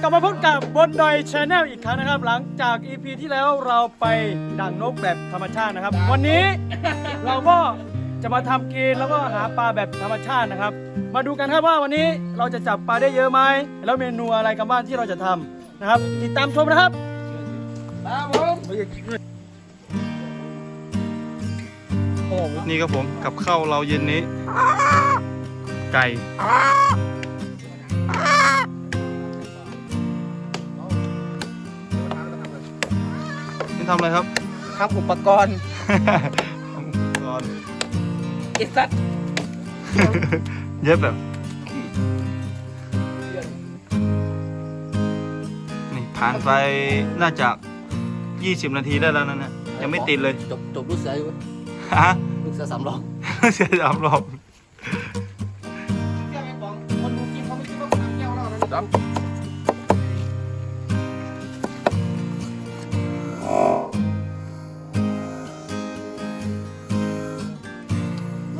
กลับมาพบกับบนดอยชาแนลอีกครั้งนะครับ หลังจาก EP ที่แล้วเราไปดั่งนกแบบธรรมชาตินะครับ วันนี้เราก็จะมาทำกินแล้วก็หาปลาแบบธรรมชาตินะครับ มาดูกันครับว่าวันนี้เราจะจับปลาได้เยอะไหมแล้วเมนูอะไรกันบ้างที่เราจะทำนะครับ ติดตามชมนะครับ นี่ครับผมกับข้าวเราเย็นนี้ ไก่ ทำอะไรครับครับอุปกรณ์ก่อนไอ้สัตว์เย็บแบบ นี่ผ่านไปน่าจะ20 นาทีได้แล้วนะเนี่ยยังไม่ติดเลย จบจบลูกเสืออยู่ฮะลูกเสือสามรองเสียสามรอบค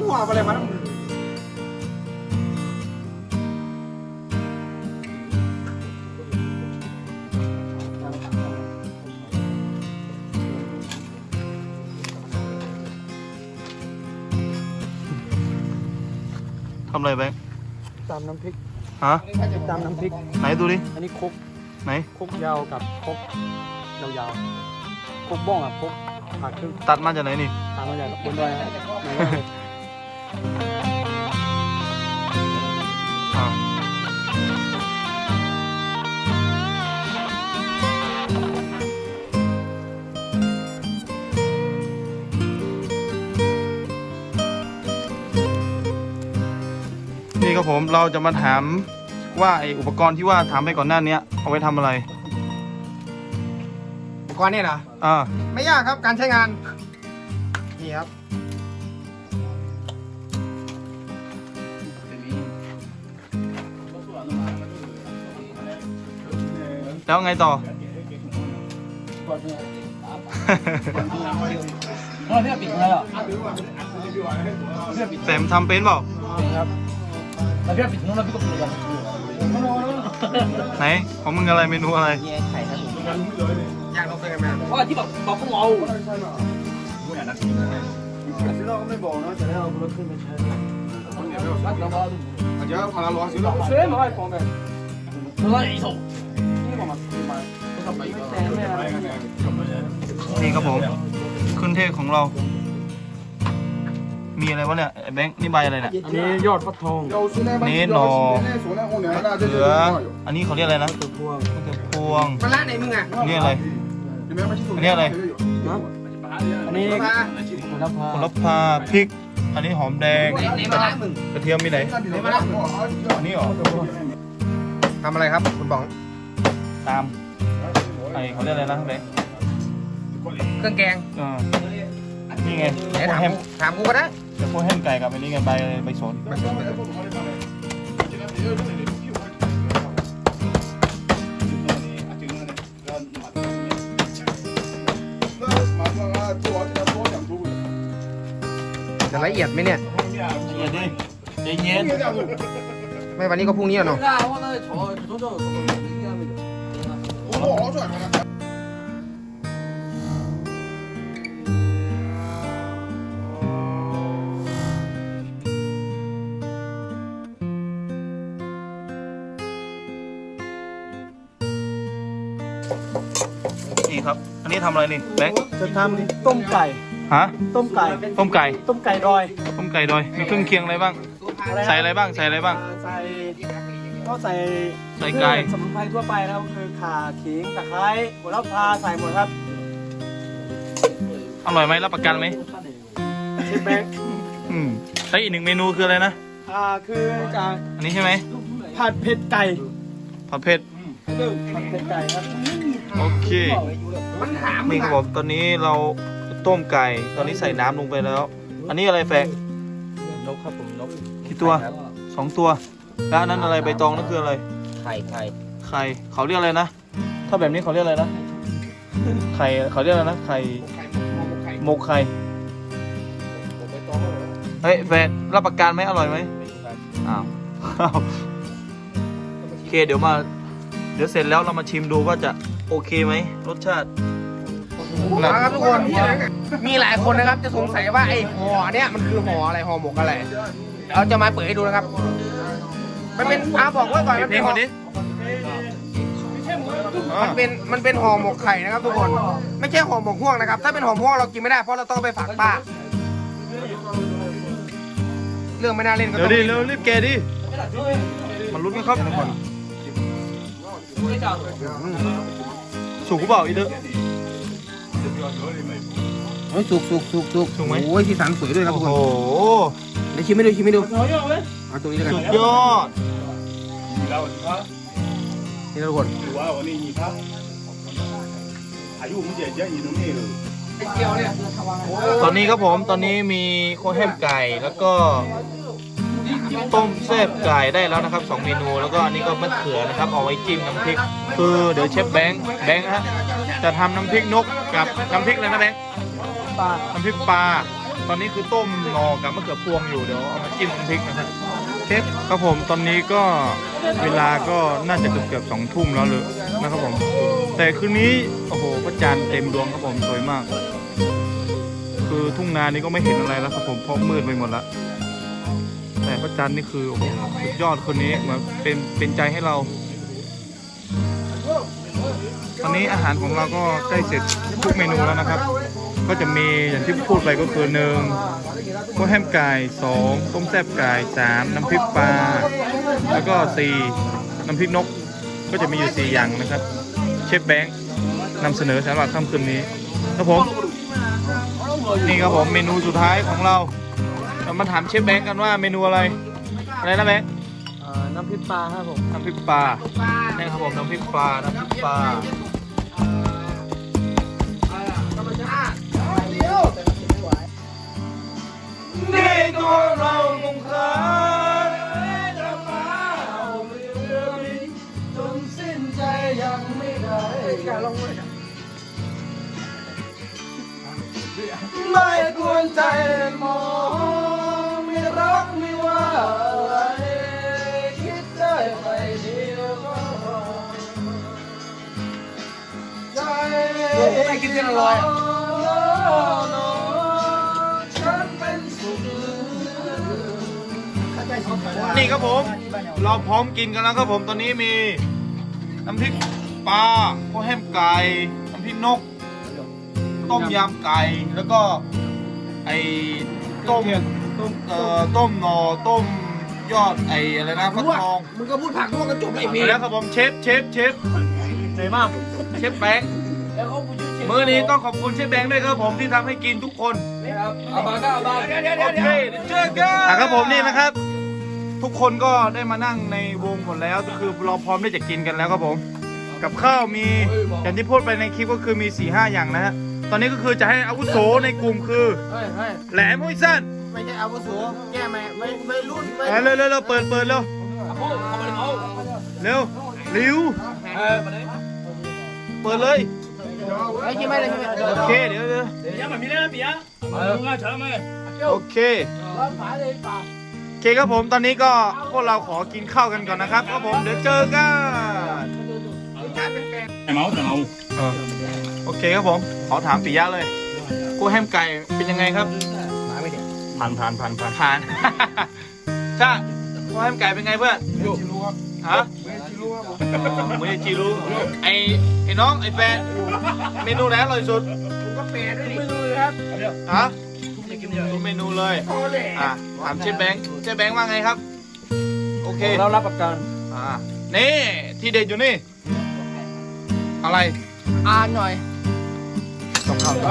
นดูกินเขาไม่คิดว่าสามแก้วแล้วนะมั่วอะไรมาทำอะไรแบงค์ตามน้ำพริกฮะตามน้ำพริก ไหนดูดิ อันนี้คกไหน คกยาวกับคกยาวๆคกบ้องอะคกผักครึ่งตัดมาจากไหนนี่ ตามมาจากบนดอยนะ ครับผมเราจะมาถามว่าไออุปกรณ์ที่ว่าถามไปก่อนหน้านี้เอาไว้ทำอะไรอุปกรณ์เนี่ยเหรอ อ่าไม่ยากครับการใช้งาน นี่ครับ แล้วไงต่อเราเนี่ยปิดแล้วแต่มนทำเป็นเปล่า ครับ เราเนี่ยปิดนู้นเราปิดก็ปิดกันไหนของมึงอะไรเมนูอะไรเนี่ยไข่ครับผมยากเราเป็นไงแม่ว่าที่บอกบอกพวกเราเชื่อมาให้ของแบบเราอีกสองนี่ครับผมเครื่องเทศของเรา มีอะไรวะเนี่ยไอ้แบงค์นี่ใบอะไรเนี่ยอันนี้ยอดฟักทองนี่หนอเขืออันนี้เขาเรียกอะไรนะตัวพวงมะเขือพวงมาละไหนมึงอะอันนี่อะไรอันนี้อะไรนะอันนี้มาผลพาผลพาพริก อันนี้หอมแดงไหนไหนมาละมึงกระเทียมมีไหนอันนี้เหรอทำอะไรครับคุณบองตามไอเขาเรียกอะไรนะแบงค์เครื่องแกงเออนี่ไงไหนพวกถามแฮมกูถามกูก็ได้ จะพวกแฮมไก่กับอันนี้ไงใบอะไรใบสนมาส่งเลยจะละเอียดไหมเนี่ยเย็นดิใจเย็นไม่วันนี้ก็พรุ่งนี้แล้วเนาะนี่ ครับ อันนี้ทำอะไรนี่แบงค์จะทำต้มไก่ ฮะ ต้มไก่ ต้มไก่ ต้มไก่ดอย ต้มไก่ดอย มีเครื่องเคียงอะไรบ้าง ใส่อะไรบ้าง ใส่อะไรบ้าง ใส่ก็ใส่ใส่ไก่เครื่องสมุนไพรทั่วไปนะครับก็คือข่าขิงตะไคร้โหระพาใส่หมดครับ อร่อยไหมรับประกันไหมเชฟแบงค์อืมแล้วอีกหนึ่งเมนูคืออะไรนะ อ่าคือจะอันนี้ใช่ไหมผัดเผ็ดไก่ผัดเผ็ดผัดเผ็ดไก่ครับ โอเคมันถามนี่ครับผมตอนนี้เราต้มไก่ ตอนนี้ใส่น้ำลงไปแล้ว อันนี้อะไรแฟกนกครับผมนกกี่ตัวสองตัวแล้วอันนั้นอะไรใบตองนั่นคืออะไร ไข่ไข่ไข่เขาเรียกอะไรนะ ถ้าแบบนี้เขาเรียกอะไรนะ ไข่เขาเรียกอะไรนะ ไข่หมกไข่เฮ้ยแฟนรับประกันไหมอร่อยไหมอ้าวอ้าวโอเคเดี๋ยวมา เดี๋ยวเสร็จแล้วเรามาชิมดูว่าจะ โอเคไหมรสชาติครับทุกคนมีหลายคนนะครับจะสงสัยว่าไอ้ห่อเนี่ยมันคือห่ออะไรห่อหมกอะไรเราจะมาเปิดให้ดูนะครับ มันเป็นอาบอกไว้ก่อนมันเพลเป็นงห่คอนนี้มันเป็นมันเป็นห่อหมกไข่นะครับทุกคนไม่ใช่ห่อหมกห่วงนะครับ ถ้าเป็นห่อหมกห่วงเรากินไม่ได้เพราะเราต้องไปฝากป้าเรื่องไม่น่าเล่นก็เดี๋ต้ยอวงดิเร็วรีบแกะดิมันลุ้นกันครับทุกคน สุกหรือเปล่าอีเด้อโอ้ยสุกสุกสุกสุกสุกไหม โอ้ยสีสันสวยด้วยครับโอ้ทุกโหคนเดี๋ยวชิมไม่ดูชิมไม่ดูเอาตรงนี้แล้วกันสุดยอด นี่นะทุกคนตอนนี้ครับผม ตอนนี้มีโคแฮมไก่ แล้วก็ ต้มแซ่บไก่ได้แล้วนะครับสองเมนู แล้วก็อันนี้ก็มะเขือนะครับ เอาไว้จิ้มน้ำพริก คือเดี๋ยวเชฟแบงค์แบงค์นะฮะจะทำน้ำพริกนกกับน้ำพริกอะไรนะแบงค์ปลาน้ำพริกปลาตอนนี้คือต้มงอกับมะเขือพวงอยู่เดี๋ยวเอามาจิ้มน้ำพริกนะครับเชฟครับผมตอนนี้ก็เวลาก็น่าจะเกือบเกือบสองทุ่มแล้วเลยนะครับผม แต่คืนนี้โอ้โหพระจันทร์เต็มดวงครับผมสวยมาก คือทุ่งนานี้ก็ไม่เห็นอะไรแล้วครับผมเพราะมืดไปหมดแล้ว แต่พระจันทร์นี่คือโอ้โหสุดยอดคนนี้เหมือนเป็นเป็นใจให้เรา ตอนนี้อาหารของเราก็ใกล้เสร็จทุกเมนูแล้วนะครับ ก็จะมีอย่างที่พูดไปก็คือหนึ่งข้าวแฮมไก่สองต้มแซ่บไก่สามน้ำพริกปลาแล้วก็สี่น้ำพริกนกก็จะมีอยู่สี่อย่างนะครับ เชฟแบงค์นำเสนอสำหรับค่ำคืนนี้ครับผมนี่ครับผมเมนูสุดท้ายของเรา เรามาถามเชฟแบงค์กันว่าเมนูอะไร อะไรนะแบงค์เอ่อน้ำพริกปลาครับผมน้ำพริกปลานี่ครับผมน้ำพริกปลา น้ำพริกปลาในตัวเราค ไม่กินเส้นอร่อยฉันเป็นสุขนี่ครับผม เราพร้อมกินกันแล้วครับผมตอนนี้มี น้ำพริกปลาข้าวแห้มไก่ น้ำพริกนก ต้มยำไก่ แล้วก็ไอ้ต้มต้มเอ่อต้มหนอต้มยอดไอ้อะไรนะฟักทองมึงก็พูดผักด้วยกันจบไอ้พี่แล้วครับผมเชฟเชฟเชฟเหนื่อยมากเชฟแบงค์ มื้อนี้ต้องขอบคุณเชฟแบงค์ด้วยครับผมที่ทำให้กินทุกคนเอาบาก็เอาบาเดี๋ยวเดี๋ยวโอเดี๋ยวเคเดี๋ยวเจอกันอะครับผมนี่นะครับ ทุกคนก็ได้มานั่งในวงหมดแล้วก็คือเราพร้อมที่จะกินกันแล้วครับผม กับข้าวมีอย่างที่พูดไปในคลิปก็คือมี4ี่ห้าอย่างนะฮะตอนนี้ก็คือจะให้อาวุโสในกลุ่มคือเฮ้ยเฮ้ยแหลมห้วยสั้นไม่ใช่อาวุโสแก้ไม่ไม่ไม่รุ่นไม่อะเร็วเร็วเร็วเปิดเปิดเร็วพูดเอาไปเอาเร็วริวเออเปิดเลย ไอ้กินไม่เลยใช่ไหมโอเคเดี๋ยวเดี๋ยวยังแบบนี้นะปียะลุงอะเฉินเลยโอเคโอเคครับผมตอนนี้ก็พวกเราขอกินข้าวกันก่อนนะครับครับผมเดี๋ยวเจอกันไอ้เมาส์ไอ้เมาส์เออโอเคครับผมขอถามปิยะเลยกู้แฮมไก่เป็นยังไงครับมาไม่เด็กผ่านผ่านผ่านผ่านผ่านจ้ากู้แฮมไก่เป็นไงเพื่อนรู้ครับฮะไม่ รู้ครับอ๋อไม่ได้จีรู้ไอไอ้น้องไอ้แฟนเมนูไหนอร่อยสุดผมก็เปย์ด้วยดิไม่รู้ครับฮะทุกเมนูเลยโอ้เลยอะถามเชฟแบงค์เชฟแบงค์ว่าไงครับ โอเคเรารับประกันอ่านี่ที่เด็ดอยู่นี่ อะไรอ่านหน่อยต้องเข้าเ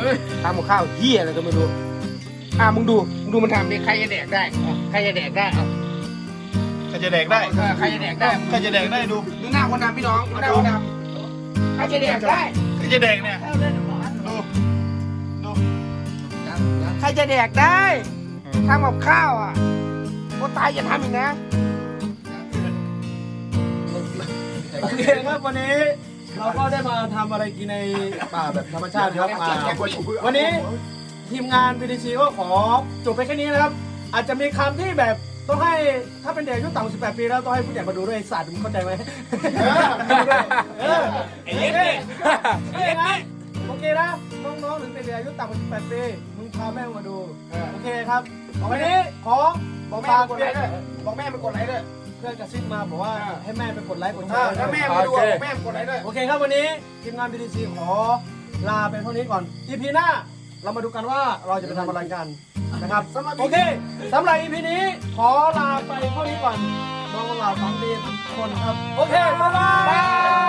ออทำกับข้าวเหี้ยอะไรก็ไม่รู้อ่ามึงดูมึงดูมันทำดิใครจะแดกได้อะใครจะแดกได้อะใคร จะแดกได้เออใครจะแดกได้ใครจะแดกได้ดูดูหน้าคนดำพี่น้องดูหน้าคนดำใครจะแดกได้ใครจะแดกเนี่ยดูดูใครจะแดกได้ทำกับข้าวอะคนตายอย่าทำอีกนะโอเคครับวันนี้เราก็ได้มาทำอะไรกินในป่าแบบธรรมชาติครับมาวันนี้ทีมงาน PDC ก็ขอจบไปแค่นี้นะครับ อาจจะมีคำที่แบบ ต้องให้ถ้าเป็นเด็กอายุต่ำกว่า18 ปีแล้วต้องให้ผู้ใหญ่มาดูด้วยไอ้สัตว์มึงเข้าใจไหมเออโอเคโอเคนะโอเคนะน้องๆหรือเป็นเด็กอายุต่ำกว่า18ปีมึงพาแม่มาดูโอเคครับวันนี้ขอบอกแม่ฝากไปกดไลค์ด้วยบอกแม่ไปกดไลค์ด้วย เพื่อนกระซิบมาบอกว่า ให้แม่ไปกดไลค์กดแชถ้าร์ถ้าแม่มาดูอะบอกแม่ไปกดไลค์ด้วย โอเคครับวันนี้ทีมงาน BTC ขอลาไปเท่านี้ก่อน EP หน้าเรามาดูกันว่าเราจะไปทำอะไรกัน นะครับโอเคสำหรับ EP นี้ขอลาไปเท่านี้ก่อนน้องเราฟังดีทุกคนครับ โอเคบ๊ายบาย